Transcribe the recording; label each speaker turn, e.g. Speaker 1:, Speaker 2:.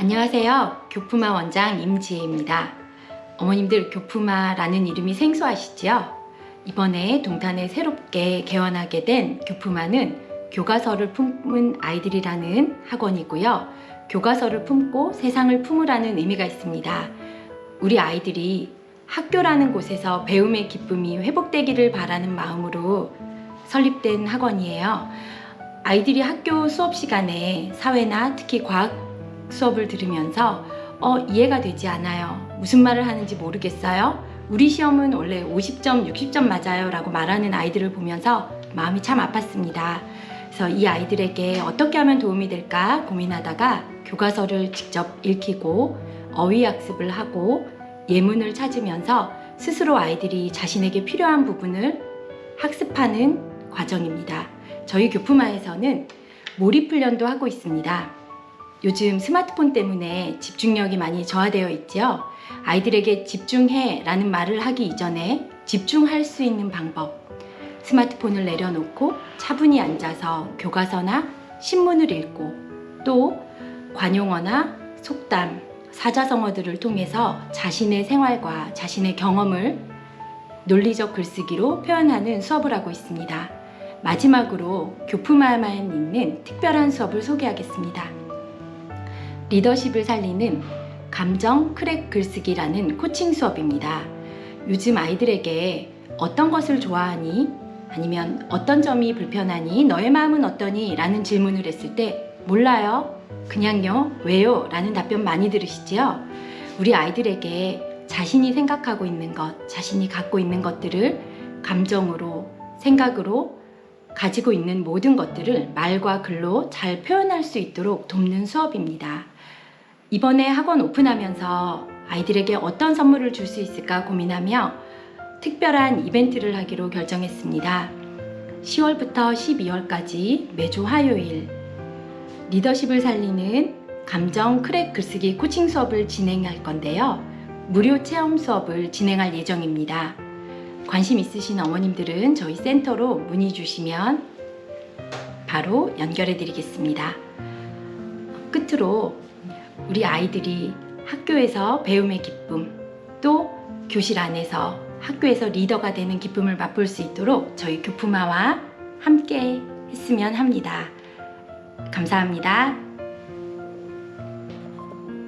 Speaker 1: 안녕하세요. 교푸마 원장 임지혜입니다. 어머님들 교푸마라는 이름이 생소하시죠? 이번에 동탄에 새롭게 개원하게 된 교푸마는 교과서를 품은 아이들이라는 학원이고요. 교과서를 품고 세상을 품으라는 의미가 있습니다. 우리 아이들이 학교라는 곳에서 배움의 기쁨이 회복되기를 바라는 마음으로 설립된 학원이에요. 아이들이 학교 수업 시간에 사회나 특히 과학 수업을 들으면서 어, 이해가 되지 않아요. 무슨 말을 하는지 모르겠어요. 우리 시험은 원래 50점, 60점 맞아요. 라고 말하는 아이들을 보면서 마음이 참 아팠습니다. 그래서 이 아이들에게 어떻게 하면 도움이 될까 고민하다가 교과서를 직접 읽히고 어휘 학습을 하고 예문을 찾으면서 스스로 아이들이 자신에게 필요한 부분을 학습하는 과정입니다. 저희 교푸마에서는 몰입 훈련도 하고 있습니다. 요즘 스마트폰 때문에 집중력이 많이 저하되어 있지요. 아이들에게 집중해 라는 말을 하기 이전에 집중할 수 있는 방법. 스마트폰을 내려놓고 차분히 앉아서 교과서나 신문을 읽고 또 관용어나 속담, 사자성어들을 통해서 자신의 생활과 자신의 경험을 논리적 글쓰기로 표현하는 수업을 하고 있습니다. 마지막으로 교푸마만 있는 특별한 수업을 소개하겠습니다. 리더십을 살리는 감정 크랙 글쓰기라는 코칭 수업입니다. 요즘 아이들에게 어떤 것을 좋아하니? 아니면 어떤 점이 불편하니? 너의 마음은 어떠니? 라는 질문을 했을 때 몰라요. 그냥요. 왜요? 라는 답변 많이 들으시지요? 우리 아이들에게 자신이 생각하고 있는 것, 자신이 갖고 있는 것들을 감정으로, 생각으로 가지고 있는 모든 것들을 말과 글로 잘 표현할 수 있도록 돕는 수업입니다. 이번에 학원 오픈하면서 아이들에게 어떤 선물을 줄 수 있을까 고민하며 특별한 이벤트를 하기로 결정했습니다. 10월부터 12월까지 매주 화요일 리더십을 살리는 감정 크랙 글쓰기 코칭 수업을 진행할 건데요. 무료 체험 수업을 진행할 예정입니다. 관심 있으신 어머님들은 저희 센터로 문의 주시면 바로 연결해 드리겠습니다. 끝으로 우리 아이들이 학교에서 배움의 기쁨, 또 교실 안에서 학교에서 리더가 되는 기쁨을 맛볼 수 있도록 저희 교푸마와 함께 했으면 합니다. 감사합니다.